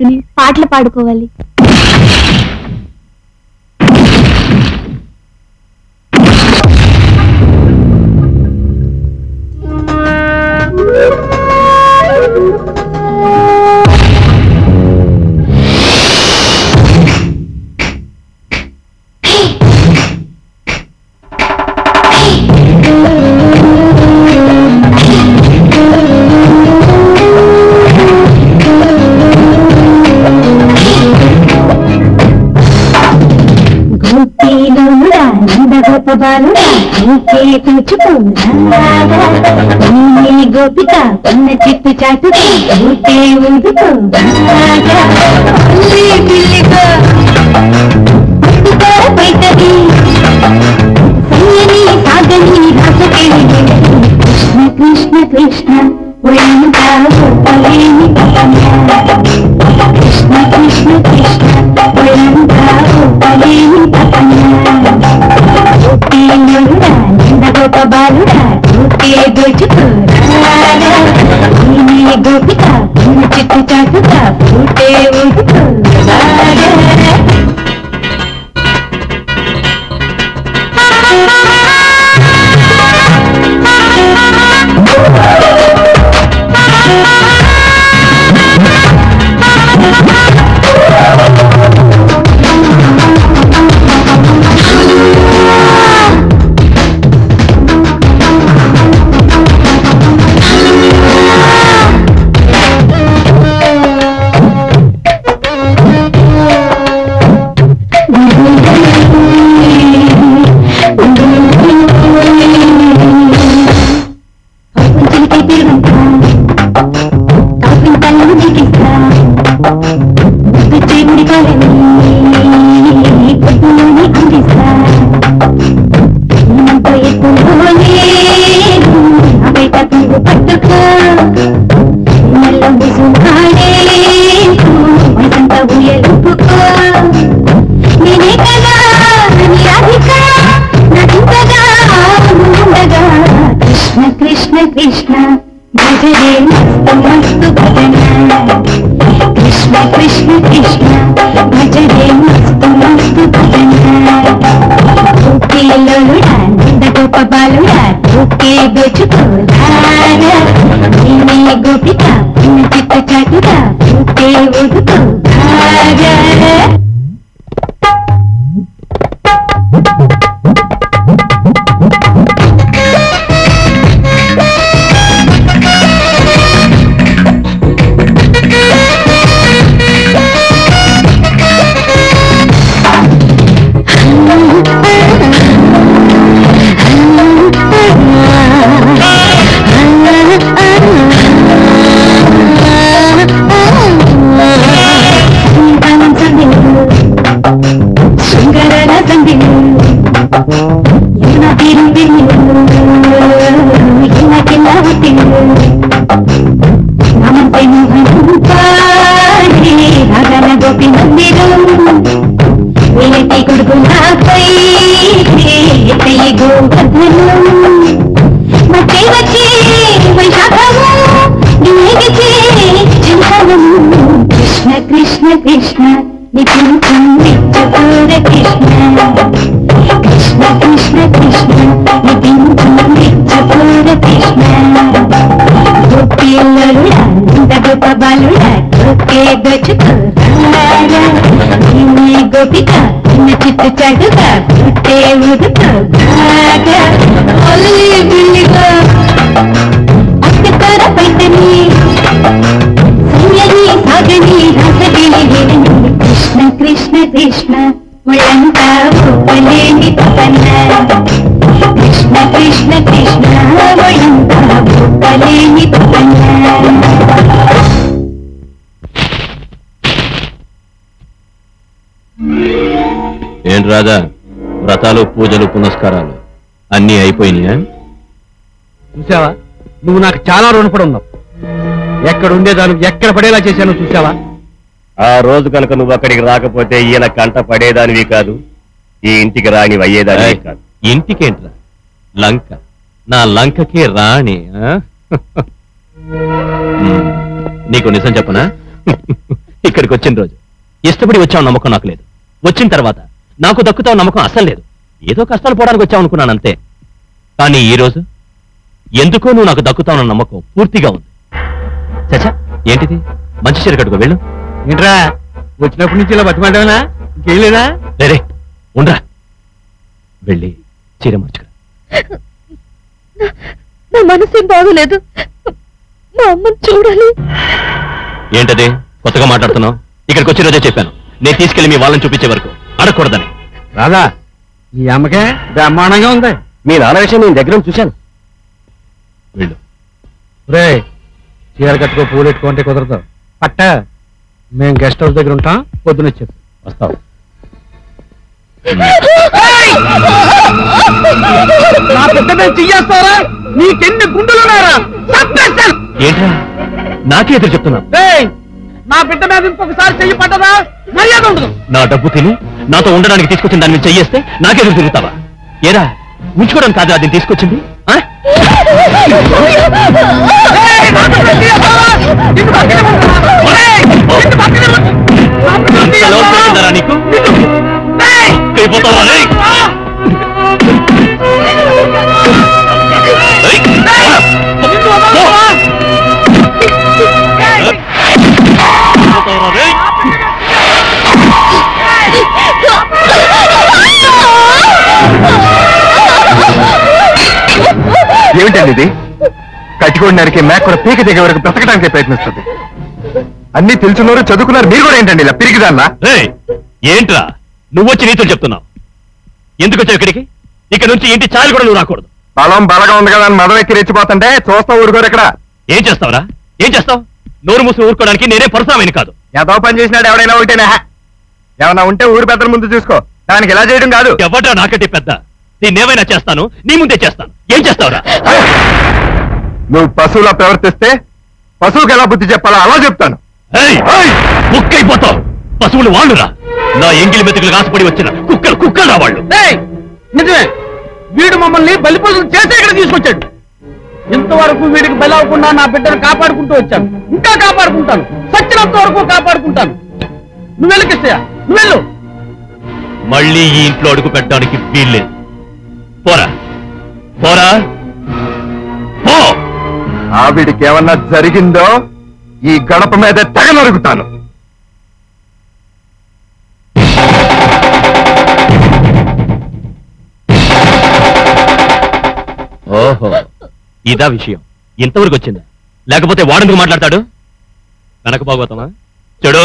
వేసుకుని పాటలు పాడుకోవాలి. నందగోపబాలుడా నీకే గోపిక కొన్న చిట్టు చాటుగా ఊటే ఊదుకో పిల్లిగా కృష్ణ కృష్ణ భజరే మస్తు భజన. కృష్ణ కృష్ణ కృష్ణ భజరే మస్తు మస్తు భజన గోపీలోలుడా నంద గోప బాలుడా దోచుకోరా నేనే గోపిక కృష్ణ కృష్ణ నిత్యం నిత్యపూర కృష్ణ కృష్ణ కృష్ణ కృష్ణ నిత్యం నిత్యపూర కృష్ణ గోపిల్లలుడా గోప బాలుడా గోపే దోచుకోరా నిన్నే గోపిక నిన్న చిత్తు చాటుగా పుట్టే బాగా ఒళ్ళంతా కృష్ణ కృష్ణ కృష్ణ ఒళ్ళంతా ఏంటి రాజా? వ్రతాలు పూజలు పునస్కారాలు అన్నీ అయిపోయినాయా? చూసావా? నువ్వు నాకు చాలా రుణపడి ఉన్నావు. ఎక్కడ ఉండేదాను ఎక్కడ పడేలా చేశాను చూసావా? ఆ రోజు కనుక నువ్వు అక్కడికి రాకపోతే ఈయన కంట పడేదానివి కాదు ఈ ఇంటికి రాని అయ్యేదానివి కాదు. ఇంటికేంట్రా? లంక. నా లంకకే రాణి నీకు నిజం చెప్పనా? ఇక్కడికి వచ్చిన రోజు. ఇష్టపడి వచ్చావు నమ్మకం నాకు లేదు. వచ్చిన తర్వాత నాకు దక్కుతావు నమ్మకం అసలు లేదు. ఏదో కష్టాలు పోవడానికి వచ్చావు అనుకున్నాను అంతే. కానీ ఈ రోజు ఎందుకో నువ్వు నాకు దక్కుతావు నమ్మకం పూర్తిగా ఉంది. చచ్చా ఏంటిది? మంచి చీర కట్టుకో వెళ్ళు. ఏంట్రా వచ్చినప్పటి నుంచి ఇలా బతిమాటానా ఇంకేం లేదా? రే ఉండరా. వెళ్ళి చీర మార్చుకురా నా మనసేం బాగోలేదు. మా అమ్మని చూడాలి. ఏంటది? కొత్తగా మాట్లాడుతున్నావు? ఇక్కడికి వచ్చిన రోజే చెప్పాను. నేను తీసుకెళ్ళి మీ వాళ్ళని చూపించే వరకు. అడగకూడదని. రాదా మీ అమ్మకే బ్రహ్మాండంగా ఉంది. మీ నాన్న విషయం నేను దగ్గర చూశాను. వెళ్ళు. రే చీర కట్టుకో పూలు పెట్టుకుంటే కుదరదు. పట్ట. మేము గెస్ట్ హౌస్ దగ్గర ఉంటాం పొద్దున చెప్పు. వస్తాం. నా పెద్ద మీద చెయ్యేస్తారా? నీకెన్ని గుండెలున్నారా ఏంట్రా? నాకే ఎదురు చెప్తున్నా నా బిడ్డ మీద ఇంకొకసారి చెయ్యి పడ్డదా? మర్యాద ఉండదు. నా డబ్బు తిని నాతో ఉండడానికి తీసుకొచ్చిన దాన్ని చెయ్యేస్తే నాకెదురు తిరుగుతావా? ఏరా ఉంచుకోవడం కాదు అది తీసుకొచ్చింది ఆ? నీకు? అయిపోతావా ఏమిటండి ఇది. కట్టుకోడి నరికి మేక కూడా పీక దిగే వరకు బ్రతకడానికి ప్రయత్నిస్తుంది. అన్ని తెలుసున్నారు చదువుకున్నారు మీరు కూడా ఏంటండి ఇలా పిరిగిదాన్నా ఏంట్రా? నువ్వొచ్చి నీతులు చెప్తున్నావు. ఎందుకు వచ్చావు ఇక్కడికి? ఇక్కడ నుంచి ఇంటి చాలు కూడా నువ్వు రాకూడదు. బలం బలగా ఉంది కదా మదం ఎక్కి రెచ్చిపోతుంటే చూస్తా ఊరుకోరు ఇక్కడ. ఏం చేస్తావురా? ఏం చేస్తావు? నోరు మూసి ఊరుకోవడానికి నేనే పరసామని కాదు. ఏదో పని చేసినాడు ఎవడైనా ఒకటేనా ఏమన్నా ఉంటే ఊరు పెద్దల ముందు చూసుకో. దానికి ఇలా చేయడం కాదు. ఎవడ్రా నాకంటే పెద్ద? నేనేమైనా చేస్తాను? నీ ముందే చేస్తాను. ఏం చేస్తావురా? నువ్వు పశువులా ప్రవర్తిస్తే పశువుకి ఎలా బుద్ధి చెప్పాలో అలా చెప్తాను. కుక్కైపోతావు. పశువులు వాళ్ళురా. నా ఎంగిలి మెతుకులు ఆశపడి వచ్చిన కుక్కలు కుక్కలు వాళ్ళు. నిజమే. వీడు మమ్మల్ని బలిపోజులు చేసే ఇక్కడ తీసుకొచ్చాడు. ఇంతవరకు వీడికి బలి అవ్వకుండా నా బిడ్డను కాపాడుకుంటూ వచ్చాను. ఇంకా కాపాడుకుంటాను. సచ్చినంత వరకు కాపాడుకుంటాను. నువ్వు వెళ్ళు కిష్టయ్య. నువ్వు వెళ్ళు. మళ్ళీ ఈ ఇంట్లో అడుగు పెట్టడానికి వీల్లేదు. పోరా. పోరా. పో. ఆవిడికి ఏమన్నా జరిగిందో ఈ గడప మీద తెగ నరుగుతాను ఓహో. ఇదా విషయం. ఇంతవరకు వచ్చిందా. లేకపోతే వాడెందుకు మాట్లాడతాడు? వెనక బాగోతామా చెడు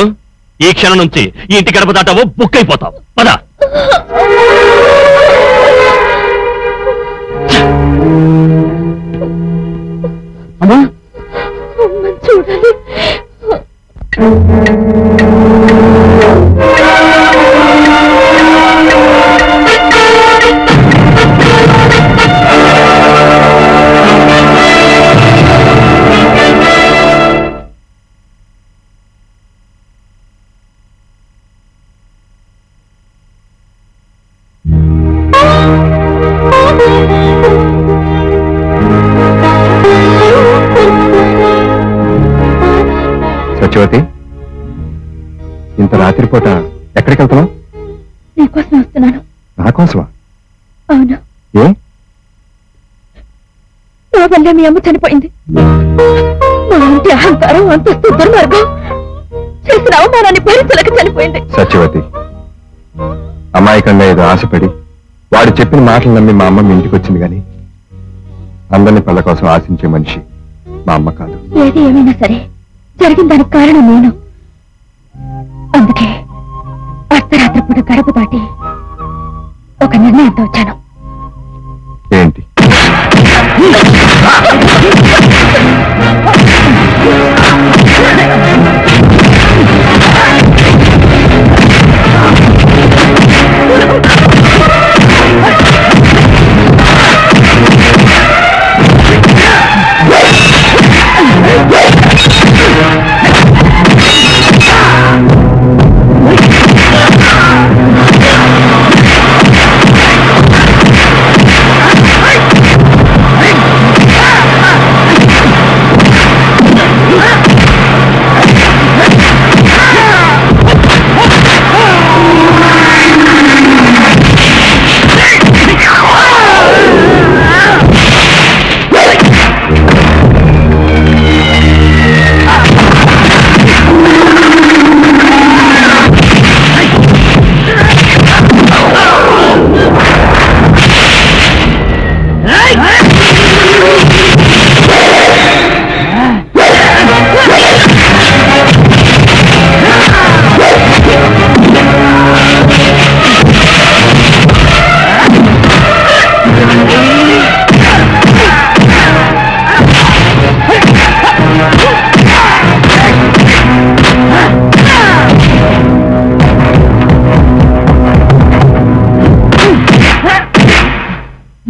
ఈ క్షణం నుంచి ఈ ఇంటి గడప దాటావో బుక్ అయిపోతావు. పద. రాత్రిపూట ఎక్కడికి వెళ్తున్నావు? నీకోసం వస్తున్నాను. నా కోసమా? అవును. ఏ? నా వల్లే మీ అమ్మ చనిపోయింది. మా ఇంటి అహంకారం అంతస్తు దుర్మార్గం చేసిన అవమానాన్ని భరించలేక చనిపోయింది. సత్యవతి అమాయకంగా ఏదో ఆశపడి వాడు చెప్పిన మాటలు నమ్మి మా అమ్మ మీ ఇంటికి వచ్చింది కానీ అందరిని పళ్ళ కోసం ఆశించే మనిషి మా అమ్మ కాదు. ఏది ఏమైనా సరే జరిగిన దానికి కారణం నేను. అందుకే అప్పుడు గడప దాటి ఒక నిర్ణయంతో వచ్చాను.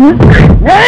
ఆ